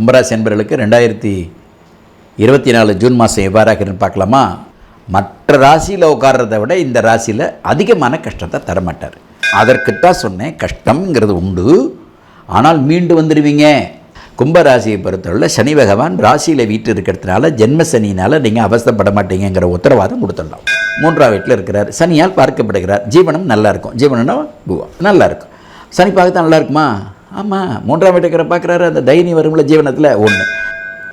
கும்பராசி என்பர்களுக்கு ரெண்டாயிரத்தி இருபத்தி நாலு ஜூன் மாதம் எவ்வாறாக இருக்குன்னு பார்க்கலாமா? மற்ற ராசியில் உட்கார்றதை விட இந்த ராசியில் அதிகமான கஷ்டத்தை தரமாட்டார். அதற்குத்தான் சொன்னேன் கஷ்டம்ங்கிறது உண்டு. ஆனால் மீண்டு வந்துடுவீங்க கும்பராசியை பொறுத்தவரையில் சனி பகவான் ராசியில் வீட்டு இருக்கிறதுனால ஜென்ம சனியினால் நீங்கள் அவஸ்தைப்பட மாட்டீங்கிற உத்தரவாதம் கொடுத்துடலாம். மூன்றாம் வீட்டில் இருக்கிறார். சனியால் பார்க்கப்படுகிறார். ஜீவனம் நல்லாயிருக்கும் ஜீவனம்னா நல்லா சனி பார்க்க நல்லா இருக்குமா? ஆமாம் மூன்றாம் வீட்டுக்கார பார்க்குறாரு அந்த தைனி வரும்ல ஜீவனத்தில்? ஒன்று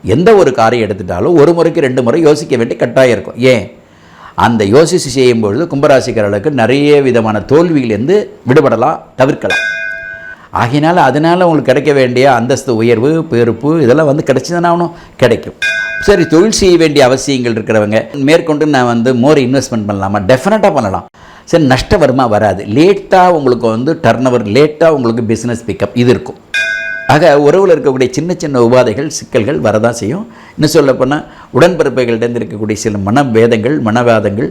எந்த ஒரு காரியம் எடுத்துட்டாலும் ஒரு முறைக்கு ரெண்டு முறை யோசிக்க வேண்டிய கட்டாயம் இருக்கும். ஏன்? அந்த யோசித்து செய்யும்பொழுது கும்பராசிக்காரர்களுக்கு நிறைய விதமான தோல்வியிலேருந்து விடுபடலாம் தவிர்க்கலாம். ஆகினால அதனால் உங்களுக்கு கிடைக்க வேண்டிய அந்தஸ்து உயர்வு பெருப்பு இதெல்லாம் வந்து கிடைச்சிதானே ஆகணும்? கிடைக்கும். சரி தொழில் செய்ய வேண்டிய அவசியங்கள் இருக்கிறவங்க மேற்கொண்டு நான் வந்து மோர் இன்வெஸ்ட்மெண்ட் பண்ணலாமா? டெஃபினட்டாக பண்ணலாம். சரி நஷ்ட வருமா? வராது. லேட்டாக உங்களுக்கு வந்து டர்ன் ஓவர் லேட்டாக உங்களுக்கு பிஸ்னஸ் பிக்கப் இது இருக்கும். ஆக உறவில் இருக்கக்கூடிய சின்ன சின்ன உபாதைகள் சிக்கல்கள் வரதான் செய்யும். இன்னும் சொல்லப்போனால் உடன்பிறப்புகளிடம் இருக்கக்கூடிய சில மனவேதங்கள் மனவாதங்கள்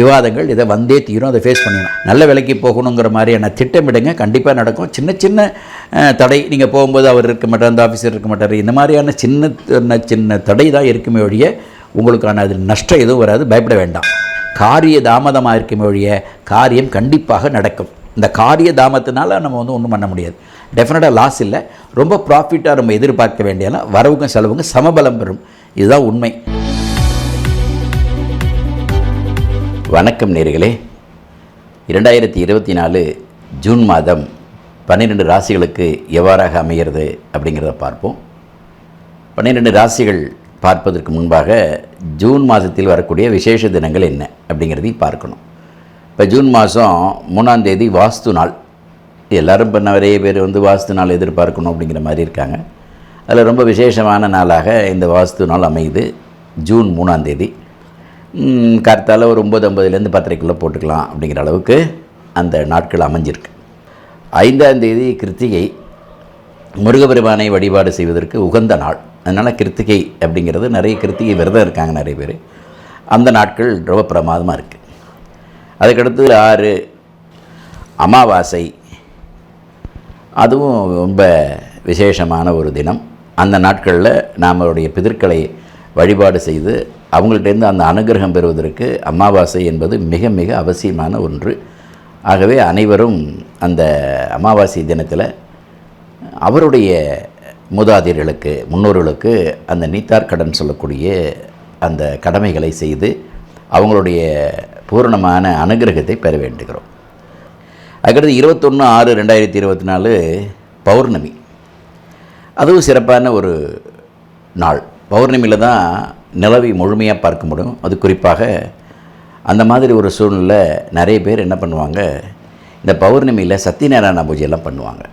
விவாதங்கள் இதை வந்தே தீரும் அதை ஃபேஸ் பண்ணிடணும். நல்ல வேலைக்கு போகணுங்கிற மாதிரியான திட்டமிடுங்க கண்டிப்பாக நடக்கும். சின்ன சின்ன தடை நீங்கள் போகும்போது அவர் இருக்க மாட்டார் அந்த ஆஃபீஸர் இருக்க மாட்டார் இந்த மாதிரியான சின்ன சின்ன சின்ன தடை தான் இருக்குமே ஒழிய உங்களுக்கான அதில் நஷ்டம் எதுவும் வராது பயப்பட வேண்டாம். காரிய தாமதமாக இருக்கும் ஒழிய காரியம் கண்டிப்பாக நடக்கும். இந்த காரிய தாமத்தினால நம்ம வந்து ஒன்றும் பண்ண முடியாது. டெஃபினட்டாக லாஸ் இல்லை. ரொம்ப ப்ராஃபிட்டாக நம்ம எதிர்பார்க்க வேண்டியனா வரவுங்க செலவுங்க சமபலம் பெறும். இதுதான் உண்மை. வணக்கம் நேர்களே. இரண்டாயிரத்தி இருபத்தி நாலு ஜூன் மாதம் பன்னிரெண்டு ராசிகளுக்கு எவ்வாறாக அமைகிறது அப்படிங்கிறத பார்ப்போம். பன்னிரெண்டு ராசிகள் பார்ப்பதற்கு முன்பாக ஜூன் மாதத்தில் வரக்கூடிய விசேஷ தினங்கள் என்ன அப்படிங்கிறதையும் பார்க்கணும். இப்போ ஜூன் மாதம் மூணாம் தேதி வாஸ்து நாள். எல்லோரும் இப்போ நிறைய பேர் வந்து வாஸ்து நாள் எதிர்பார்க்கணும் அப்படிங்கிற மாதிரி இருக்காங்க. அதில் ரொம்ப விசேஷமான நாளாக இந்த வாஸ்து நாள் அமையுது ஜூன் மூணாம் தேதி. ம், ஒரு ஒம்பது ஐம்பதுலேருந்து பத்தரைக்குள்ளே போட்டுக்கலாம் அப்படிங்கிற அளவுக்கு அந்த நாட்கள் அமைஞ்சிருக்கு. ஐந்தாம் தேதி கிருத்திகை முருகபெருமானை வழிபாடு செய்வதற்கு உகந்த நாள். அதனால் கிருத்திகை அப்படிங்கிறது நிறைய கிருத்திகை விரதம் இருக்காங்க நிறைய பேர். அந்த நாட்கள் ரொம்ப பிரமாதமாக இருக்குது அதுக்கடுத்து ஆறு அமாவாசை. அதுவும் ரொம்ப விசேஷமான ஒரு தினம். அந்த நாட்களில் நம்மளுடைய பிதற்களை வழிபாடு செய்து அவங்கள்ட்டேருந்து அந்த அனுகிரகம் பெறுவதற்கு அமாவாசை என்பது மிக மிக அவசியமான ஒன்று. ஆகவே அனைவரும் அந்த அமாவாசை தினத்தில் அவருடைய மூதாதையர்களுக்கு முன்னோர்களுக்கு அந்த நீத்தார் கடன் சொல்லக்கூடிய அந்த கடமைகளை செய்து அவங்களுடைய பூரணமான அனுகிரகத்தை பெற வேண்டுகிறோம். அதுக்கடுத்து இருபத்தொன்று ஆறு ரெண்டாயிரத்தி இருபத்தி நாலு பௌர்ணமி. அதுவும் சிறப்பான ஒரு நாள். பௌர்ணமியில் தான் நிலவை முழுமையாக பார்க்க முடியும். அது குறிப்பாக அந்த மாதிரி ஒரு சூழ்நிலை நிறைய பேர் என்ன பண்ணுவாங்க இந்த பௌர்ணமியில் சத்யநாராயண பூஜையெல்லாம் பண்ணுவாங்க.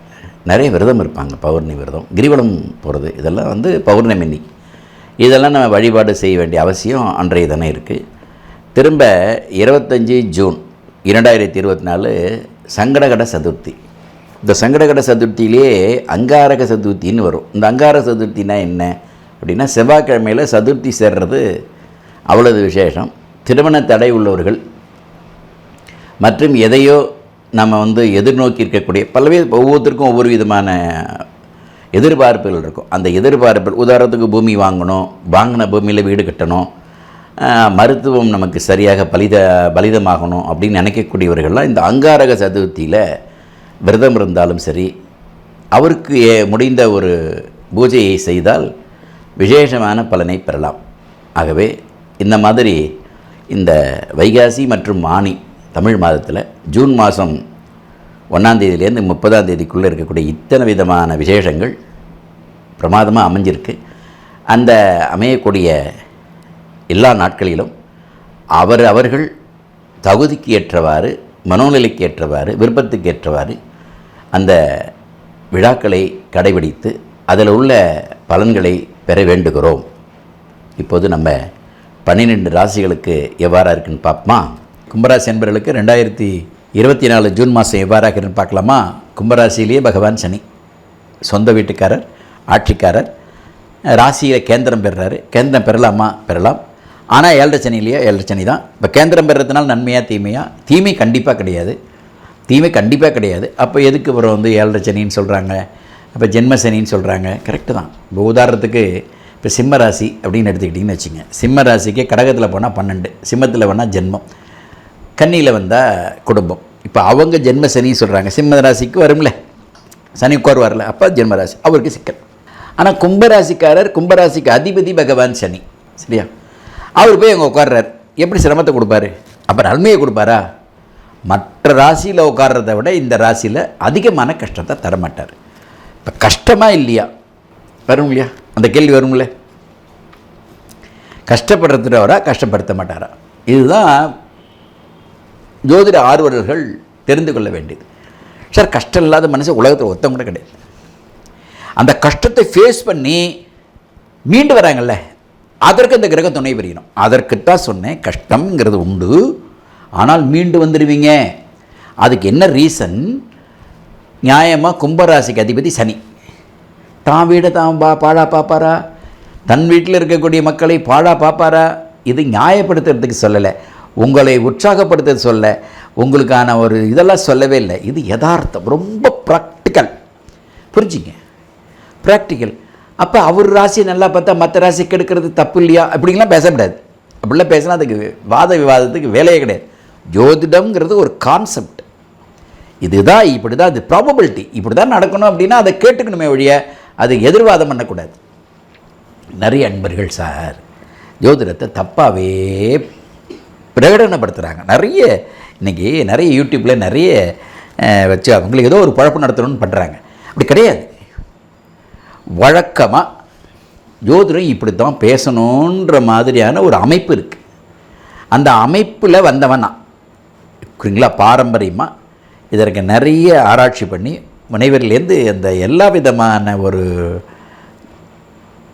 நிறைய விரதம் இருப்பாங்க பௌர்ணமி விரதம். கிரிவலம் போகிறது இதெல்லாம் வந்து பௌர்ணமி அன்னைக்கு. இதெல்லாம் நம்ம வழிபாடு செய்ய வேண்டிய அவசியம் அன்றைய தினம் இருக்குது திரும்ப இருபத்தஞ்சி ஜூன் இரண்டாயிரத்தி இருபத்தி நாலு சங்கடகட சதுர்த்தி. இந்த சங்கடகட சதுர்த்தியிலே அங்காரக சதுர்த்தின்னு வரும். இந்த அங்காரக சதுர்த்தினா என்ன? அப்படின்னா செவ்வாய்க்கிழமையில் சதுர்த்தி சேர்றது அவ்வளவு விசேஷம். திருமண தடை உள்ளவர்கள் மற்றும் எதையோ நம்ம வந்து எதிர்நோக்கி இருக்கக்கூடிய பல்வேறு ஒவ்வொருத்தருக்கும் ஒவ்வொரு விதமான எதிர்பார்ப்புகள் இருக்கும். அந்த எதிர்பார்ப்புகள் உதாரணத்துக்கு பூமி வாங்கணும் வாங்கின பூமியில் வீடு கட்டணும் மருத்துவம் நமக்கு சரியாக பலித பலிதமாகணும் அப்படின்னு நினைக்கக்கூடியவர்கள்லாம் இந்த அங்காரக சதுர்த்தியில் விரதம் இருந்தாலும் சரி அவருக்கு ஏ- முடிந்த ஒரு பூஜையை செய்தால் விசேஷமான பலனை பெறலாம். ஆகவே இந்த மாதிரி இந்த வைகாசி மற்றும் ஆனி தமிழ் மாதத்தில் ஜூன் மாதம் ஒன்றாந்தேதியிலேருந்து முப்பதாம் தேதிக்குள்ளே இருக்கக்கூடிய இத்தனை விதமான விசேஷங்கள் பிரமாதமாக அமைஞ்சிருக்கு. அந்த அமையக்கூடிய எல்லா நாட்களிலும் அவர் அவர்கள் தகுதிக்கு ஏற்றவாறு மனோநிலைக்கு ஏற்றவாறு விருப்பத்துக்கு ஏற்றவாறு அந்த விழாக்களை கடைபிடித்து அதில் உள்ள பலன்களை பெற வேண்டுகிறோம். இப்போது நம்ம பன்னிரெண்டு ராசிகளுக்கு எவ்வாறாக இருக்குன்னு பார்ப்போமா? கும்பராசி என்பவர்களுக்கு ரெண்டாயிரத்தி இருபத்தி நாலு ஜூன் மாதம் எவ்வாறாக இருக்குன்னு பார்க்கலாமா? கும்பராசியிலேயே பகவான் சனி சொந்த வீட்டுக்காரர் ஆட்சிக்காரர் ராசியில் கேந்திரம் பெறுறாரு. கேந்திரம் பெறலாமா? பெறலாம். ஆனால் ஏழரை சனிலேயே ஏழரை சனி தான். இப்போ கேந்திரம் பெறுறதுனால நன்மையாக தீமையா? தீமை கண்டிப்பாக கிடையாது. தீமை கண்டிப்பாக கிடையாது. அப்போ எதுக்கு அப்புறம் வந்து ஏழரை சனின்னு சொல்கிறாங்க அப்போ ஜென்மசனின்னு சொல்கிறாங்க கரெக்டு தான். இப்போ உதாரணத்துக்கு இப்போ சிம்ம ராசி அப்படின்னு எடுத்துக்கிட்டிங்கன்னு வச்சுங்க. சிம்ம ராசிக்கு கடகத்தில் போனால் பன்னெண்டு சிம்மத்தில் வேணால் ஜென்மம். கன்னியில் வந்தால் குடும்பம். இப்போ அவங்க ஜென்ம சனி சொல்கிறாங்க சிம்ம ராசிக்கு வரும்ல. சனி உட்கார் வரல. அப்போ ஜென்மராசி அவருக்கு சிக்கல். ஆனால் கும்பராசிக்காரர் கும்பராசிக்கு அதிபதி பகவான் சனி. சரியா? அவர் போய் அங்கே உட்கார்றார். எப்படி சிரமத்தை கொடுப்பாரு? அப்புறம் நன்மையை கொடுப்பாரா? மற்ற ராசியில் உட்கார்றத விட இந்த ராசியில் அதிகமான கஷ்டத்தை தரமாட்டார். இப்போ கஷ்டமாக இல்லையா? வரும் இல்லையா? அந்த கேள்வி வரும்ல. கஷ்டப்படுறதுவரா கஷ்டப்படுத்த மாட்டாரா? இதுதான் ஜோதிட ஆர்வலர்கள் தெரிந்து கொள்ள வேண்டியது. சார் கஷ்டம் இல்லாத மனுஷன் உலகத்தில் ஒருத்தம் கூட கிடையாது. அந்த கஷ்டத்தை ஃபேஸ் பண்ணி மீண்டு வராங்கல்ல அதற்கு அந்த கிரக துணை புரியணும் அதற்குத்தான் சொன்னேன் கஷ்டம்ங்கிறது உண்டு ஆனால் மீண்டு வந்துடுவீங்க. அதுக்கு என்ன ரீசன் நியாயமாக கும்பராசிக்கு அதிபதி சனி. தான் வீடை தான் பா பாழா பார்ப்பாரா? தன் வீட்டில் இருக்கக்கூடிய மக்களை பாழா பார்ப்பாரா? இது நியாயப்படுத்துறதுக்கு சொல்லலை. உங்களை உற்சாகப்படுத்த சொல்ல உங்களுக்கான ஒரு இதெல்லாம் சொல்லவே இல்லை. இது யதார்த்தம். ரொம்ப ப்ராக்டிக்கல் புரிஞ்சுங்க? ப்ராக்டிக்கல் அப்போ அவர் ராசி நல்லா பார்த்தா மற்ற ராசி கெடுக்கிறது தப்பு இல்லையா? அப்படிங்கலாம் பேசக்கூடாது அப்படிலாம் பேசினா அதுக்கு வாத விவாதத்துக்கு வேலையே கிடையாது. ஜோதிடம்ங்கிறது ஒரு கான்செப்ட் இதுதான் இப்படி தான் இது ப்ராபபிலிட்டி இப்படி தான் நடக்கணும் அப்படின்னா அதை கேட்டுக்கணுமே ஒழிய அது எதிர்வாதம் பண்ணக்கூடாது. நிறைய அன்பர்கள் சார் ஜோதிடத்தை தப்பாகவே பிரகடனப்படுத்துகிறாங்க நிறைய இன்றைக்கி நிறைய யூடியூப்பில் நிறைய வச்சு அவங்களுக்கு ஏதோ ஒரு பழப்பு நடத்தணும்னு பண்ணுறாங்க அப்படி கிடையாது. வழக்கமாக ஜோதிடம் இப்படி தான் பேசணுன்ற மாதிரியான ஒரு அமைப்பு இருக்குது அந்த அமைப்பில் வந்தவன் நான் பாரம்பரியமாக இதற்கு நிறைய ஆராய்ச்சி பண்ணி முனைவர்லேருந்து அந்த எல்லா விதமான ஒரு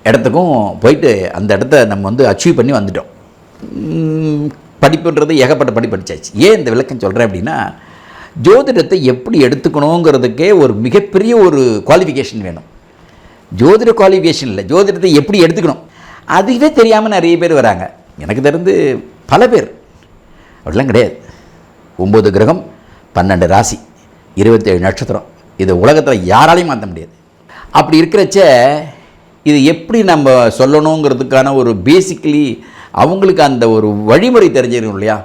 இடத்துக்கும் போயிட்டு அந்த இடத்த நம்ம வந்து அச்சீவ் பண்ணி வந்துட்டோம். படிப்புன்றது ஏகப்பட்ட படி படித்தாச்சு ஏன் இந்த விளக்கம் சொல்கிறேன் அப்படின்னா ஜோதிடத்தை எப்படி எடுத்துக்கணுங்கிறதுக்கே ஒரு மிகப்பெரிய ஒரு குவாலிஃபிகேஷன் வேணும். ஜோதிட குவாலிஃபிகேஷன் இல்லை. ஜோதிடத்தை எப்படி எடுத்துக்கணும்? அதுவே தெரியாமல் நிறைய பேர் வராங்க. எனக்கு தெரிந்து பல பேர். அப்படிலாம் கிடையாது. ஒம்பது கிரகம் பன்னெண்டு ராசி இருபத்தேழு நட்சத்திரம். இது உலகத்தில் யாராலையும் மாற்ற முடியாது. அப்படி இருக்கிறச்ச இது எப்படி நம்ம சொல்லணுங்கிறதுக்கான ஒரு பேசிக்கலி அவங்களுக்கு அந்த ஒரு வழிமுறை தெரிஞ்சிருக்கும் இல்லையா?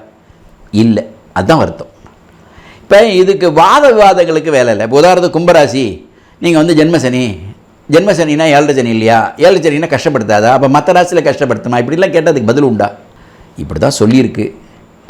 இல்லை. அதுதான் வருத்தம். இப்போ இதுக்கு வாத விவாதங்களுக்கு வேலை இல்லை. இப்போ உதாரணத்துக்கு கும்பராசி நீங்கள் வந்து ஜென்மசனி ஜென்மசனினா ஏழரை சனி இல்லையா? ஏழரை சனினா கஷ்டப்படுத்தாதா? அப்போ மற்ற ராசியில் கஷ்டப்படுத்துமா? இப்படிலாம் கேட்டால் அதுக்கு பதில் உண்டா? இப்படி தான் சொல்லியிருக்கு.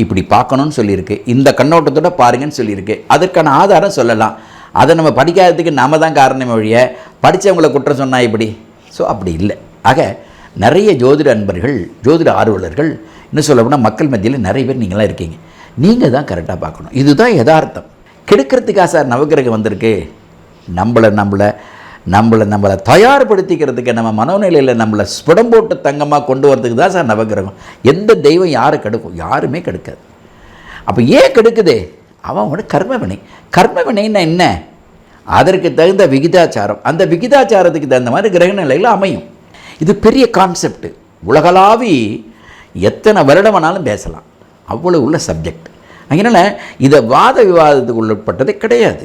இப்படி பார்க்கணும்னு சொல்லியிருக்கு. இந்த கண்ணோட்டத்தோட பாருங்கன்னு சொல்லியிருக்கு. அதற்கான ஆதாரம் சொல்லலாம். அதை நம்ம படிக்காததுக்கு நாம தான் காரணமே ஒழிய படித்தவங்கள குற்றம் சொன்னால் இப்படி? ஸோ அப்படி இல்லை. ஆக நிறைய ஜோதிட அன்பர்கள் ஜோதிட ஆர்வலர்கள் இன்னும் சொல்ல போனால் மக்கள் மத்தியில் நிறைய பேர் நீங்களாம் இருக்கீங்க. நீங்கள் தான் கரெக்டாக பார்க்கணும். இதுதான் யதார்த்தம். கெடுக்கிறதுக்காக சார் நவக்கிரகம் வந்திருக்கு? நம்மளை நம்மளை நம்மளை நம்மளை தயார்படுத்திக்கிறதுக்கு நம்ம மனோநிலையில் நம்மளை ஸ்புடம் போட்டு தங்கமாக கொண்டு வரதுக்கு தான் சார் நவக்கிரகம். எந்த தெய்வம் யாரை கெடுக்கும்? யாருமே கெடுக்காது. அப்போ ஏன் கெடுக்குது? அவன் அவனோட கர்மவினை. கர்மவினைன்னா என்ன? அதற்கு தகுந்த விகிதாச்சாரம். அந்த விகிதாச்சாரத்துக்கு தகுந்த மாதிரி கிரக நிலைகள் அமையும். இது பெரிய கான்செப்ட் உலகளாவி எத்தனை வருடம் வேணாலும் பேசலாம். அவ்வளோ உள்ள சப்ஜெக்ட் அதனால் இதை வாத விவாதத்துக்கு உள்ளப்பட்டதே கிடையாது.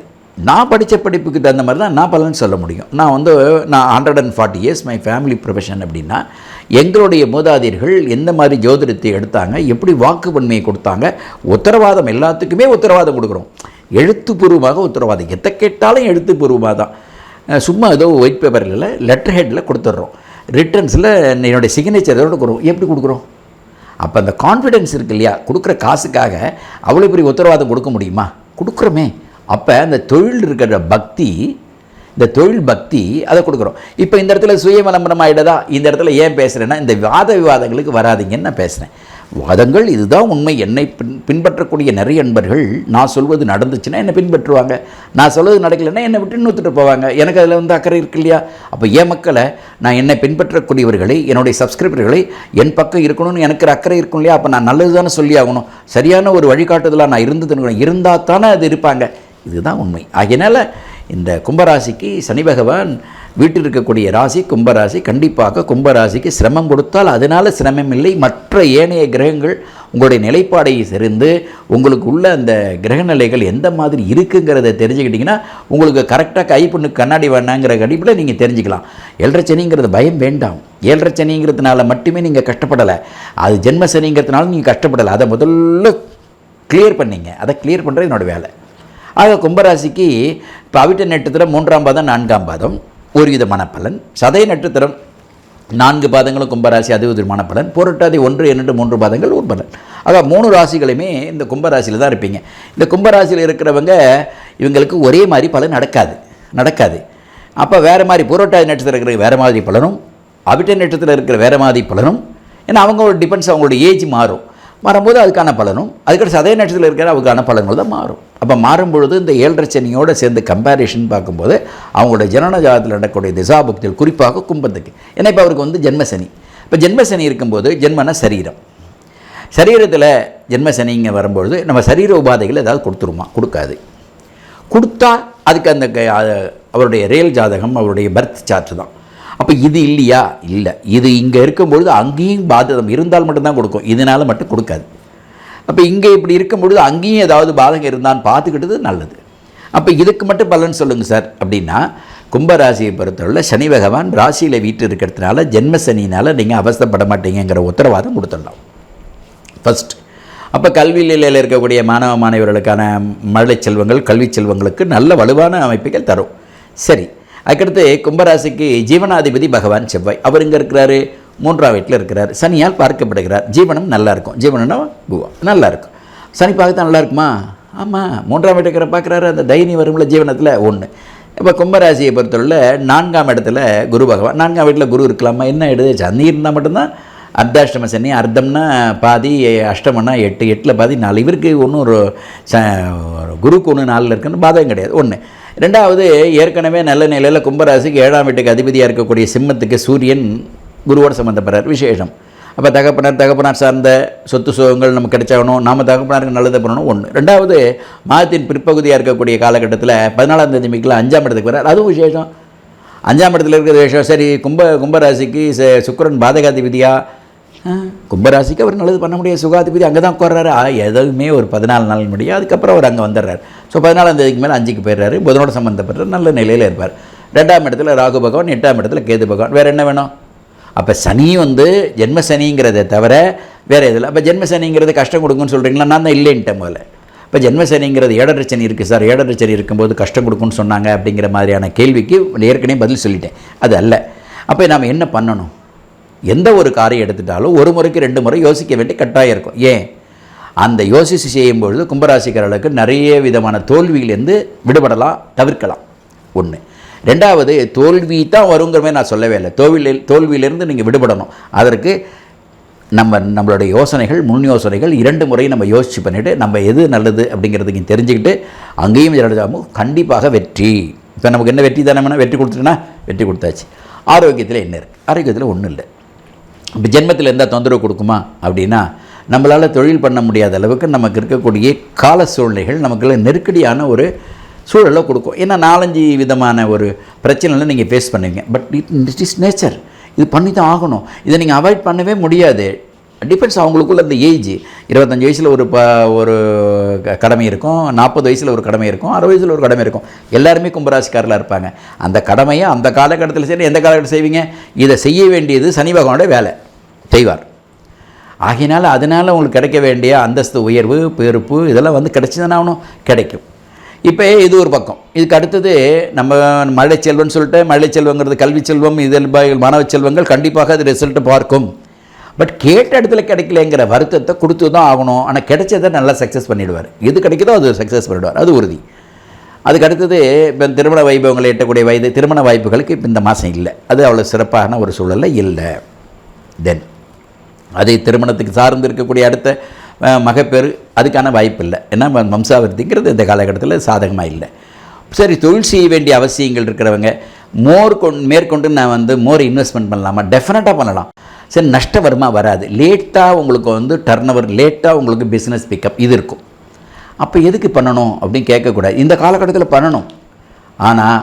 நான் படித்த படிப்புக்கு தகுந்த மாதிரி தான் நான் பலன் சொல்ல முடியும். நான் வந்து நான் hundred and forty years my family profession அப்படின்னா எங்களுடைய மூதாதையர்கள் எந்த மாதிரி ஜோதிடத்தை எடுத்தாங்க எப்படி வாக்குப்பன்மையை கொடுத்தாங்க உத்தரவாதம் எல்லாத்துக்குமே உத்தரவாதம் கொடுக்குறோம். எழுத்துப்பூர்வமாக உத்தரவாதம். எதை கேட்டாலும் எழுத்துப்பூர்வமாக தான் சும்மா ஏதோ ஒயிட் பேப்பரில் லெட்டர் ஹெட்டில் கொடுத்துட்றோம். ரிட்டர்ன்ஸில் என்னுடைய சிக்னேச்சர் இதோட கொடுக்குறோம் எப்படி கொடுக்குறோம் அப்போ அந்த கான்ஃபிடென்ஸ் இருக்கு இல்லையா? கொடுக்குற காசுக்காக அவ்வளோ பெரிய உத்தரவாதம் கொடுக்க முடியுமா? கொடுக்குறோமே. அப்போ அந்த தொழில் இருக்கிற பக்தி இந்த தொழில் பக்தி அதை கொடுக்குறோம். இப்போ இந்த இடத்துல சுய விளம்பரம் இந்த இடத்துல ஏன் பேசுகிறேன்னா இந்த வாத விவாதங்களுக்கு வராதீங்கன்னு நான் பேசுகிறேன் வாதங்கள் இதுதான் உண்மை. என்னை பின் பின்பற்றக்கூடிய நிறைய நண்பர்கள் நான் சொல்வது நடந்துச்சுன்னா என்னை பின்பற்றுவாங்க. நான் சொல்வது நடக்கலைன்னா என்னை விட்டு இன்னொருத்தர் போவாங்க. எனக்கு அதில் வந்து அக்கறை இருக்கு இல்லையா? அப்போ என் மக்களை நான் என்னை பின்பற்றக்கூடியவர்களை என்னுடைய சப்ஸ்கிரைபர்களை என் பக்கம் இருக்கணும்னு எனக்கு ஒரு அக்கறை இருக்கும் இல்லையா? அப்போ நான் நல்லது தானே சொல்லி ஆகணும். சரியான ஒரு வழிகாட்டுதலாக நான் இருந்ததுன்னு இருந்தால் தானே அது இருப்பாங்க. இதுதான் உண்மை. ஆகையினால இந்த கும்பராசிக்கு சனி பகவான் வீட்டில் இருக்கக்கூடிய ராசி கும்பராசி கண்டிப்பாக கும்பராசிக்கு சிரமம் கொடுத்தால் அதனால் சிரமம் இல்லை. மற்ற ஏனைய கிரகங்கள் உங்களுடைய நிலைப்பாடை செறிந்து உங்களுக்கு உள்ள அந்த கிரக நிலைகள் எந்த மாதிரி இருக்குங்கிறத தெரிஞ்சுக்கிட்டிங்கன்னா உங்களுக்கு கரெக்டாக கைப்புண்ணு கண்ணாடி வேணாங்கிற கடிப்பில் நீங்கள் தெரிஞ்சுக்கலாம். ஏழரை சனிங்கிறது பயம் வேண்டாம். ஏழரை சனிங்கிறதுனால மட்டுமே நீங்கள் கஷ்டப்படலை. அது ஜென்ம சனிங்கிறதுனால நீங்கள் கஷ்டப்படலை. அதை முதல்ல கிளியர் பண்ணிங்க. அதை கிளியர் பண்ணுறது என்னோட வேலை. ஆக கும்பராசிக்கு இப்போ அவிட்ட நட்சத்திரம் மூன்றாம் பாதம் நான்காம் பாதம். ஒரு விதமான பலன் சதய நட்சத்திரம் நான்கு பாதங்களும் கும்பராசி அது விதமான பலன் புரட்டாதி ஒன்று இரண்டு மூன்று பாதங்கள் ஒரு பலன். ஆக மூணு ராசிகளுமே இந்த கும்பராசியில் தான் இருப்பீங்க. இந்த கும்பராசியில் இருக்கிறவங்க இவங்களுக்கு ஒரே மாதிரி பலன் நடக்காது. நடக்காது. அப்போ வேறு மாதிரி புரட்டாதி நட்சத்திரம் இருக்கிற வேறு மாதிரி பலனும் அவிட்ட நட்சத்திரம் இருக்கிற வேறு மாதிரி பலனும் ஏன்னா அவங்களோட டிபெண்ட்ஸ் அவங்களோட ஏஜ் மாறும். மாறும்போது அதுக்கான பலனும் அதுக்கடுத்து சதய நட்சத்திரத்தில் இருக்கிற அவங்களுக்கான பலன்கள் தான் மாறும். அப்போ மாறும்பொழுது இந்த ஏழரை சனியோடு சேர்ந்து கம்பேரிஷன் பார்க்கும்போது அவங்களோட ஜனன ஜாதத்தில் நடக்கக்கூடிய திசாபக்திகள் குறிப்பாக கும்பத்துக்கு. ஏன்னா இப்போ அவருக்கு வந்து ஜென்மசனி இப்போ ஜென்மசனி இருக்கும்போது ஜென்மன சரீரம். சரீரத்தில் ஜென்மசனிங்க வரும்பொழுது நம்ம சரீர உபாதைகள் ஏதாவது கொடுத்துருமா? கொடுக்காது. கொடுத்தா அதுக்கு அந்த க- அவருடைய ரியல் ஜாதகம் அவருடைய பர்த் சார்ட் தான். அப்போ இது இல்லையா? இல்லை. இது இங்கே இருக்கும்பொழுது அங்கேயும் பாதகம் இருந்தால் மட்டும்தான் கொடுக்கும். இதனால் மட்டும் கொடுக்காது. அப்போ இங்கே இப்படி இருக்கும் பொழுது அங்கேயும் ஏதாவது பாதகம் இருந்தான்னு பார்த்துக்கிட்டது நல்லது. அப்போ இதுக்கு மட்டும் பலன் சொல்லுங்கள் சார். அப்படின்னா கும்பராசியை பொறுத்தவரை சனி பகவான் ராசியில் வீட்டு இருக்கிறதுனால ஜென்ம சனினால் நீங்கள் அவஸ்தைப்பட மாட்டீங்கிற உத்தரவாதம் கொடுத்துடலாம். ஃபஸ்ட் அப்போ கல்வி நிலையில் இருக்கக்கூடிய மாணவ மாணவர்களுக்கான மழை செல்வங்கள் கல்வி செல்வங்களுக்கு நல்ல வலுவான அமைப்புகள் தரும். சரி. அதுக்கடுத்து கும்பராசிக்கு ஜீவனாதிபதி பகவான் செவ்வாய். அவர் இங்கே இருக்கிறாரு? மூன்றாம் வீட்டில் இருக்கிறார். சனியால் பார்க்கப்படுகிறார். ஜீவனம் நல்லா இருக்கும் ஜீவனம்னா குவம் நல்லா இருக்கும் சனி பார்க்க நல்லா இருக்குமா? ஆமாம் மூன்றாம் வீட்டுக்கிற இருக்கிற பார்க்குறாரு. அந்த தைனி வரும்ல ஜீவனத்தில்? ஒன்று இப்போ கும்பராசியை பொறுத்தவரையில் நான்காம் இடத்துல குரு பகவான். நான்காம் வீட்டில் குரு இருக்கலாமா? என்ன எடுது சனி இருந்தால் மட்டும்தான் அர்த்தாஷ்டம சனி அர்த்தம்னா பாதி அஷ்டமன்னா எட்டு எட்டில் பாதி நாலு. இவருக்கு ஒன்றும் ஒரு ச குருக்கு ஒன்று நாலில் இருக்குன்னு பாதகம் கிடையாது. ஒன்று ரெண்டாவது ஏற்கனவே நல்ல நிலையில் கும்பராசிக்கு ஏழாம் வீட்டுக்கு அதிபதியாக இருக்கக்கூடிய சிம்மத்துக்கு சூரியன் குருவோடு சம்மந்தப்படுறார் விசேஷம். அப்போ தகப்பனார் தகப்பனார் சார்ந்த சொத்து சுகங்கள் நமக்கு கிடைச்சாகணும். நாம தகப்பனாருக்கு நல்லதை பண்ணணும். ஒன்று ரெண்டாவது மாதத்தின் பிற்பகுதியாக இருக்கக்கூடிய காலகட்டத்தில் பதினாலாம் தேதி மிக்கில் அஞ்சாம் இடத்துக்கு வர்றார். அதுவும் விசேஷம். அஞ்சாம் இடத்துல இருக்கிற விஷயம் சரி கும்ப கும்பராசிக்கு ச- சுக்கிரன் பாதகாதிபதியா? கும்பராசிக்கு அவர் நல்லது பண்ண முடியாது. சுகாதிபதி அங்கே தான் உட்கார்றாரு எதுவுமே ஒரு பதினாலு நாள் முடியும் அதுக்கப்புறம் அவர் அங்கே வந்துடுறாரு ஸோ பதினாலாம் தேதிக்கு மேலே அஞ்சுக்கு போயிடுறாரு புதனோட சம்மந்தப்பட்ட நல்ல நிலையில் இருப்பார். ரெண்டாம் இடத்துல ராகு பகவான் எட்டாம் இடத்துல கேது பகவான். வேறு என்ன வேணும்? அப்போ சனி வந்து ஜென்ம சனிங்கிறதை தவிர வேறு எதில்? அப்போ ஜென்ம சனிங்கிறது கஷ்டம் கொடுக்குன்னு சொல்கிறீங்களா நான் தான் இல்லைன்ட்டேன் முதல்ல. இப்போ ஜென்ம சனிங்கிறது ஏழரை சனி இருக்குது சார். ஏழரை சனி இருக்கும்போது கஷ்டம் கொடுக்குன்னு சொன்னாங்க அப்படிங்கிற மாதிரியான கேள்விக்கு ஏற்கனவே பதில் சொல்லிட்டேன். அது அல்ல. அப்போ நாம் என்ன பண்ணணும்? எந்த ஒரு காரியம் எடுத்துட்டாலும் ஒரு முறைக்கு ரெண்டு முறை யோசிக்க வேண்டிய கட்டாயம் இருக்கும். ஏன்? அந்த யோசித்து செய்யும்பொழுது கும்பராசிக்காரர்களுக்கு நிறைய விதமான தோல்வியிலேருந்து விடுபடலாம் தவிர்க்கலாம். ஒன்று ரெண்டாவது தோல்வி தான் வருங்கிற மாதிரி நான் சொல்லவே இல்லை. தோல்வியில் தோல்வியிலிருந்து நீங்கள் விடுபடணும். அதற்கு நம்ம நம்மளுடைய யோசனைகள் முன் யோசனைகள் இரண்டு முறையும் நம்ம யோசித்து பண்ணிவிட்டு நம்ம எது நல்லது அப்படிங்கிறதுக்கு தெரிஞ்சுக்கிட்டு அங்கேயும் ஜலஜாமும் கண்டிப்பாக வெற்றி. இப்போ நமக்கு என்ன வெற்றி தானே வெற்றி கொடுத்துட்டுனா வெற்றி கொடுத்தாச்சு. ஆரோக்கியத்தில் என்ன இருக்குது ஆரோக்கியத்தில் ஒன்றும் இல்லை. இப்போ ஜென்மத்தில் எந்த தொந்தரவு கொடுக்குமா? அப்படின்னா நம்மளால் தொழில் பண்ண முடியாத அளவுக்கு நமக்கு இருக்கக்கூடிய கால சூழ்நிலைகள் நமக்குள்ள நெருக்கடியான ஒரு சூழலை கொடுக்கும். ஏன்னா நாலஞ்சு விதமான ஒரு பிரச்சனைலாம் நீங்கள் ஃபேஸ் பண்ணுவீங்க. But it it is nature இது பண்ணி தான் ஆகணும். இதை நீங்கள் அவாய்ட் பண்ணவே முடியாது. டிபெண்ட்ஸ் அவங்களுக்குள்ள அந்த ஏஜ் இருபத்தஞ்சி வயசில் ஒரு ப ஒரு கடமை இருக்கும். நாற்பது வயசில் ஒரு கடமை இருக்கும். அறுபது வயசில் ஒரு கடமை இருக்கும். எல்லாருமே கும்பராசிக்காரில் இருப்பாங்க. அந்த கடமையை அந்த காலகட்டத்தில் சரி எந்த காலகட்டத்தில் செய்வீங்க? இதை செய்ய வேண்டியது சனி பகவானோட வேலை. செய்வார். ஆகையினால அதனால் உங்களுக்கு கிடைக்க வேண்டிய அந்தஸ்து உயர்வு பெருப்பு இதெல்லாம் வந்து கிடைச்சிதானே ஆகணும். கிடைக்கும். இப்போ இது ஒரு பக்கம். இதுக்கு அடுத்தது நம்ம மழை செல்வம்னு சொல்லிட்டு மழை செல்வங்கிறது கல்வி செல்வம் இதில் மாணவ செல்வங்கள் கண்டிப்பாக அது ரிசல்ட்டு பார்க்கும். பட் கேட்ட இடத்துல கிடைக்கலங்கிற வருத்தத்தை கொடுத்து தான் ஆகணும். ஆனால் கிடைச்சதை நல்லா சக்ஸஸ் பண்ணிடுவார். எது கிடைக்குதோ அது சக்ஸஸ் பண்ணிடுவார். அது உறுதி. அதுக்கு அடுத்தது இப்போ திருமண வைபவங்களை எட்டக்கூடிய வயது திருமண வாய்ப்புகளுக்கு இப்போ இந்த மாதம் இல்லை. அது அவ்வளோ சிறப்பான ஒரு சூழலில் இல்லை. தென் அதே திருமணத்துக்கு சார்ந்து இருக்கக்கூடிய அடுத்த மகப்பேறு அதுக்கான வாய்ப்பு இல்லை ஏன்னா வம்சாவிருத்திங்கிறது வம்சாவர்த்திங்கிறது இந்த காலகட்டத்தில் சாதகமாக இல்லை. சரி தொழில் செய்ய வேண்டிய அவசியங்கள் இருக்கிறவங்க மோர் கொண் மேற்கொண்டு நான் வந்து மோர் இன்வெஸ்ட்மெண்ட் பண்ணலாமா? டெஃபினட்டாக பண்ணலாம். சரி நஷ்ட வருமா? வராது. லேட்டாக உங்களுக்கு வந்து டர்ன் ஓவர் லேட்டாக உங்களுக்கு பிஸ்னஸ் பிக்கப் இது இருக்கும். அப்போ எதுக்கு பண்ணணும் அப்படின்னு கேட்கக்கூடாது. இந்த காலகட்டத்தில் பண்ணணும். ஆனால்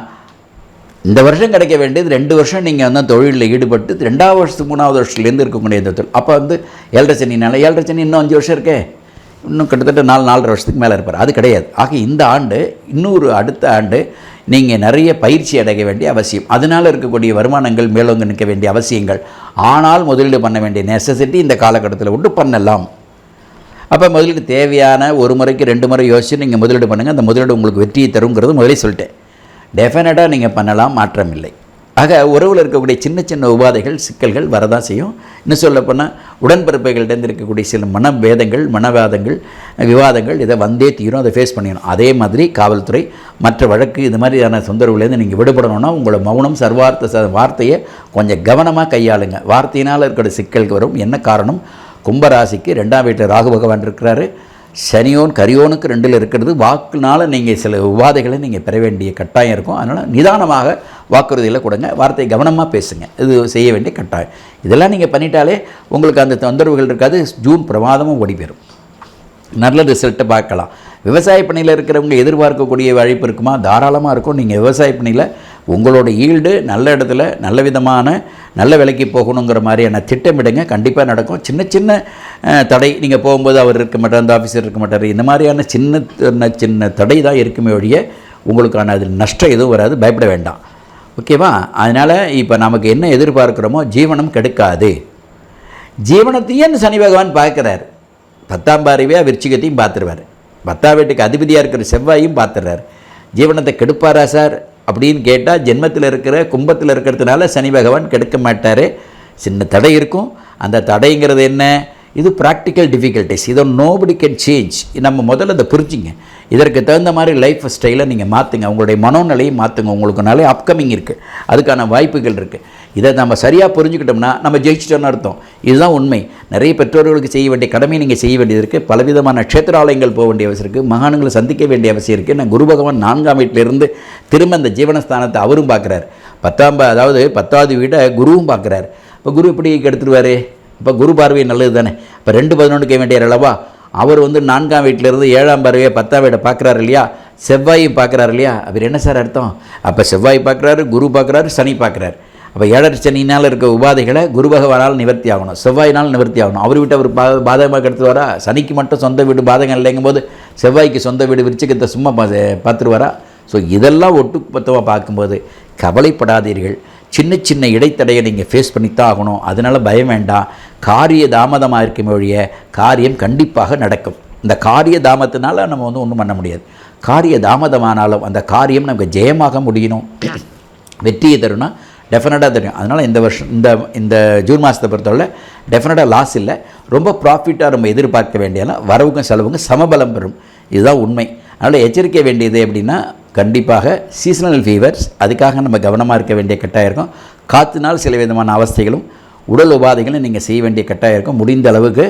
இந்த வருஷம் கிடைக்க வேண்டியது ரெண்டு வருஷம் நீங்கள் வந்து தொழிலில் ஈடுபட்டு ரெண்டாவது வருஷத்துக்கு மூணாவது வருஷத்துலேருந்து இருக்கக்கூடிய இந்த தொழில். அப்போ வந்து ஏழரை சனினால ஏழரை சனி இன்னும் அஞ்சு வருஷம் இருக்கே. இன்னும் கிட்டத்தட்ட நாலு நாலரை வருஷத்துக்கு மேலே இருப்பார். அது கிடையாது. ஆக இந்த ஆண்டு இன்னொரு அடுத்த ஆண்டு நீங்கள் நிறைய பயிற்சி அடைய வேண்டிய அவசியம். அதனால் இருக்கக்கூடிய வருமானங்கள் மேலோங்க நிற்க வேண்டிய அவசியங்கள். ஆனால் முதலீடு பண்ண வேண்டிய நெசசிட்டி இந்த காலகட்டத்தில் உண்டு. பண்ணலாம். அப்போ முதலீடு தேவையான ஒரு முறைக்கு ரெண்டு முறை யோசிச்சு நீங்கள் முதலீடு பண்ணுங்கள் அந்த முதலீடு உங்களுக்கு வெற்றியை தருங்கிறது முதலே சொல்லிட்டேன். டெஃபினட்டாக நீங்கள் பண்ணலாம் மாற்றம் இல்லை ஆக உறவில் இருக்கக்கூடிய சின்ன சின்ன உபாதைகள் சிக்கல்கள் வரதான் செய்யும். இன்னும் சொல்லப்போனால் உடன்பிறப்புகளிடம் இருக்கக்கூடிய சில மனவேதங்கள் மனவாதங்கள் விவாதங்கள் இதை வந்தே தீரும் அதை ஃபேஸ் பண்ணிடணும். அதே மாதிரி காவல்துறை மற்ற வழக்கு இது மாதிரியான தொந்தரவுலேருந்து நீங்கள் விடுபடணும்னா உங்களோட மௌனம் சர்வார்த்த ச வார்த்தையை கொஞ்சம் கவனமாக கையாளுங்க. வார்த்தையினால் இருக்கிற சிக்கலுக்கு வரும். என்ன காரணம்? கும்பராசிக்கு ரெண்டாம் வீட்டில் ராகு பகவான் இருக்கிறாரு. சனியோன் கரியோனுக்கு ரெண்டில் இருக்கிறது. வாக்குனால் நீங்கள் சில உபாதைகளை நீங்கள் பெற வேண்டிய கட்டாயம் இருக்கும். அதனால் நிதானமாக வாக்குறுதியில் கொடுங்க. வார்த்தை கவனமாக பேசுங்க. இது செய்ய வேண்டிய கட்டாயம். இதெல்லாம் நீங்கள் பண்ணிட்டாலே உங்களுக்கு அந்த தொந்தரவுகள் இருக்காது. ஜூன் பிரமாதமும் ஓடி போயிடும் நல்ல ரிசல்ட்டை பார்க்கலாம். விவசாய பணியில் இருக்கிறவங்க எதிர்பார்க்கக்கூடிய வாய்ப்பு இருக்குமா? தாராளமாக இருக்கும். நீங்கள் விவசாய பணியில் உங்களோட ஈல்டு நல்ல இடத்துல நல்ல விதமான நல்ல விலைக்கு போகணுங்கிற மாதிரியான திட்டமிடுங்க. கண்டிப்பாக நடக்கும். சின்ன சின்ன தடை. நீங்கள் போகும்போது அவர் இருக்க மாட்டார் அந்த ஆஃபீஸர் இருக்க மாட்டார். இந்த மாதிரியான சின்ன சின்ன சின்ன தடை தான் இருக்குமே ஒழிய உங்களுக்கான அதில் நஷ்டம் எதுவும் வராது. பயப்பட வேண்டாம். ஓகேவா? அதனால் இப்போ நமக்கு என்ன எதிர்பார்க்குறோமோ ஜீவனம் கெடுக்காது. ஜீவனத்தையும் சனி பகவான் பார்க்குறார். பத்தாம் பார்வையாக விருச்சிகத்தையும் பார்த்துருவார். பத்தாம் வீட்டுக்கு அதிபதியாக இருக்கிற செவ்வாயும் பார்த்துடுறார் ஜீவனத்தை கெடுப்பாரா சார்? அப்படின்னு கேட்டால் ஜென்மத்தில் இருக்கிற கும்பத்தில் இருக்கிறதுனால சனி பகவான் கெடுக்க மாட்டார். சின்ன தடை இருக்கும். அந்த தடைங்கிறது என்ன? இது ப்ராக்டிக்கல் டிஃபிகல்ட்டிஸ் இதை நோபடி கேன் சேஞ்ச் நம்ம முதல்ல அதை புரிஞ்சுங்க. இதற்கு தகுந்த மாதிரி லைஃப் ஸ்டைலை நீங்கள் மாற்றுங்க உங்களுடைய மனோநிலையை மாற்றுங்க உங்களுக்கு நாளே அப்கமிங் இருக்குது அதுக்கான வாய்ப்புகள் இருக்குது இதை நம்ம சரியாக புரிஞ்சுக்கிட்டோம்னா நம்ம ஜெயிச்சிட்டோம்னு அர்த்தம். இதுதான் உண்மை. நிறைய பெற்றோர்களுக்கு செய்ய வேண்டிய கடமை நீங்கள் செய்ய வேண்டியது இருக்குது பலவிதமான க்ஷேத்திராலயங்கள் போக வேண்டிய அவசியம் இருக்குது மகான்களை சந்திக்க வேண்டிய அவசியம் இருக்குது நான் குரு பகவான் நான்காம் வீட்டிலிருந்து திரும்ப அந்த ஜீவனஸ்தானத்தை அவரும் பார்க்குறாரு. பத்தாம் அதாவது பத்தாவது வீடை குருவும் பார்க்குறாரு. இப்போ குரு எப்படி கெடுத்துருவாரு இப்போ குரு பார்வை நல்லது தானே? இப்போ ரெண்டு பதினொன்றுக்கு வேண்டிய அளவா அவர் வந்து நான்காம் வீட்டிலேருந்து ஏழாம் பார்வையை பத்தாம் வீடை பார்க்குறாரு இல்லையா? செவ்வாயும் பார்க்குறாரு இல்லையா? அவர் என்ன சார் அர்த்தம்? அப்போ செவ்வாய் பார்க்குறாரு குரு பார்க்குறாரு சனி பார்க்குறாரு. அப்போ ஏழரை சனினால் இருக்க உபாதைகளை குரு பகவானால் நிவர்த்தி ஆகணும். செவ்வாயினால் நிவர்த்தி ஆகணும். அவர் வீட்டை அவர் பா பாதகமாக கெடுத்துவாரா சனிக்கு மட்டும் சொந்த வீடு பாதகம் இல்லைங்கும் போது செவ்வாய்க்கு சொந்த வீடு விருச்சிகத்தை சும்மா பா பார்த்துருவாரா? ஸோ இதெல்லாம் ஒட்டு மொத்தமாக பார்க்கும்போது கவலைப்படாதீர்கள். சின்ன சின்ன இடைத்தடையை நீங்கள் ஃபேஸ் பண்ணித்தான் ஆகணும். அதனால் பயம் வேண்டாம். காரிய தாமதமாக இருக்கும் ஒழிய காரியம் கண்டிப்பாக நடக்கும். இந்த காரிய தாமத்தினால நம்ம வந்து ஒன்றும் பண்ண முடியாது. காரிய தாமதமானாலும் அந்த காரியம் நமக்கு ஜெயமாக முடியணும். வெற்றியை தரும்னா டெஃபினட்டாக தெரியும். அதனால் இந்த வருஷம் இந்த இந்த ஜூன் மாதத்தை பொறுத்தவரை டெஃபினட்டாக லாஸ் இல்லை. ரொம்ப ப்ராஃபிட்டாக நம்ம எதிர்பார்க்க வேண்டியதெல்லாம் வரவுக்கும் செலவுக்கும் சமபலம் பெறும். இதுதான் உண்மை. அதனால் எச்சரிக்கை வேண்டியது எப்படின்னா கண்டிப்பாக சீசனல் ஃபீவர்ஸ் அதுக்காக நம்ம கவனமாக இருக்க வேண்டிய கட்டாயம் இருக்கும். காற்றுனால் சில விதமான அவஸ்தைகளும் உடல் உபாதைகளும் நீங்கள் செய்ய வேண்டிய கட்டாயம் இருக்கும். முடிந்த அளவுக்கு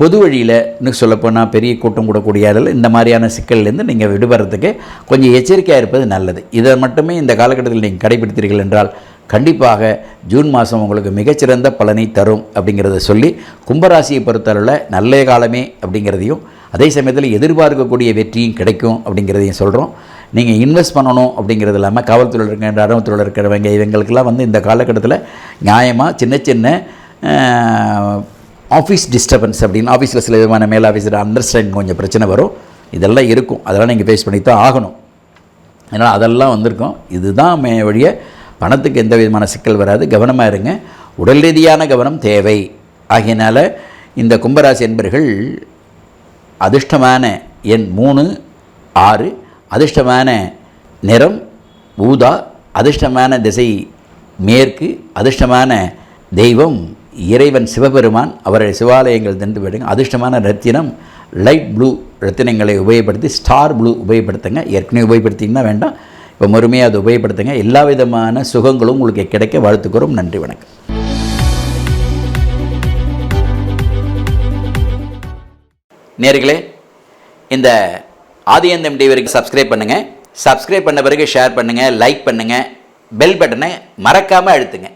பொது வழியில் இன்னும் சொல்லப்போனால் பெரிய கூட்டம் கூடக்கூடிய அதில் இந்த மாதிரியான சிக்கல்லேருந்து நீங்கள் விடுபடுறதுக்கு கொஞ்சம் எச்சரிக்கையாக இருப்பது நல்லது. இதை மட்டுமே இந்த காலகட்டத்தில் நீங்கள் கடைபிடித்தீர்கள் என்றால் கண்டிப்பாக ஜூன் மாதம் உங்களுக்கு மிகச்சிறந்த பலனை தரும் அப்படிங்கிறத சொல்லி கும்பராசியை பொறுத்தளவில் நல்ல காலமே அப்படிங்கிறதையும் அதே சமயத்தில் எதிர்பார்க்கக்கூடிய வெற்றியும் கிடைக்கும் அப்படிங்கிறதையும் சொல்கிறோம் நீங்கள் இன்வெஸ்ட் பண்ணணும் அப்படிங்கிறது இல்லாமல் காவல்துறையில் இருக்கிற இராணுவத்துறையில் இருக்கிறவங்க இவங்களுக்கெல்லாம் வந்து இந்த காலகட்டத்தில் நியாயமாக சின்ன சின்ன ஆஃபீஸ் டிஸ்டர்பன்ஸ் அப்படின்னு ஆஃபீஸில் சில விதமான மேல் ஆஃபீஸில் அண்டர்ஸ்டாண்டிங் கொஞ்சம் பிரச்சனை வரும். இதெல்லாம் இருக்கும். அதெல்லாம் நீங்கள் ஃபேஸ் பண்ணி தான் ஆகணும். அதனால் அதெல்லாம் வந்திருக்கும். இதுதான் மே வழிய பணத்துக்கு எந்த விதமான சிக்கல் வராது. கவனமாக இருங்க. உடல் ரீதியான கவனம் தேவை. ஆகையினால இந்த கும்பராசி என்பர்கள் அதிர்ஷ்டமான எண் மூணு ஆறு அதிர்ஷ்டமான நிறம் ஊதா அதிர்ஷ்டமான திசை மேற்கு அதிர்ஷ்டமான தெய்வம் இறைவன் சிவபெருமான் அவருடைய சிவாலயங்கள் சென்று விடுங்க. அதிர்ஷ்டமான ரத்தினம் லைட் ப்ளூ ரத்தினங்களை உபயோகப்படுத்தி ஸ்டார் ப்ளூ உபயோகப்படுத்துங்க. ஏற்கனவே உபயோகப்படுத்திங்கன்னா வேண்டாம். இப்போ முழுமையாக அதை உபயோகப்படுத்துங்க. எல்லா விதமான சுகங்களும் உங்களுக்கு கிடைக்க வாழ்த்துக்கிறோம். நன்றி வணக்கம். நேர்களே இந்த ஆதியந்தம் டிவிக்கு சப்ஸ்கிரைப் பண்ணுங்கள் சப்ஸ்கிரைப் பண்ண பிறகு ஷேர் பண்ணுங்கள் லைக் பண்ணுங்கள் பெல் பட்டனை மறக்காமல் அழுத்துங்க.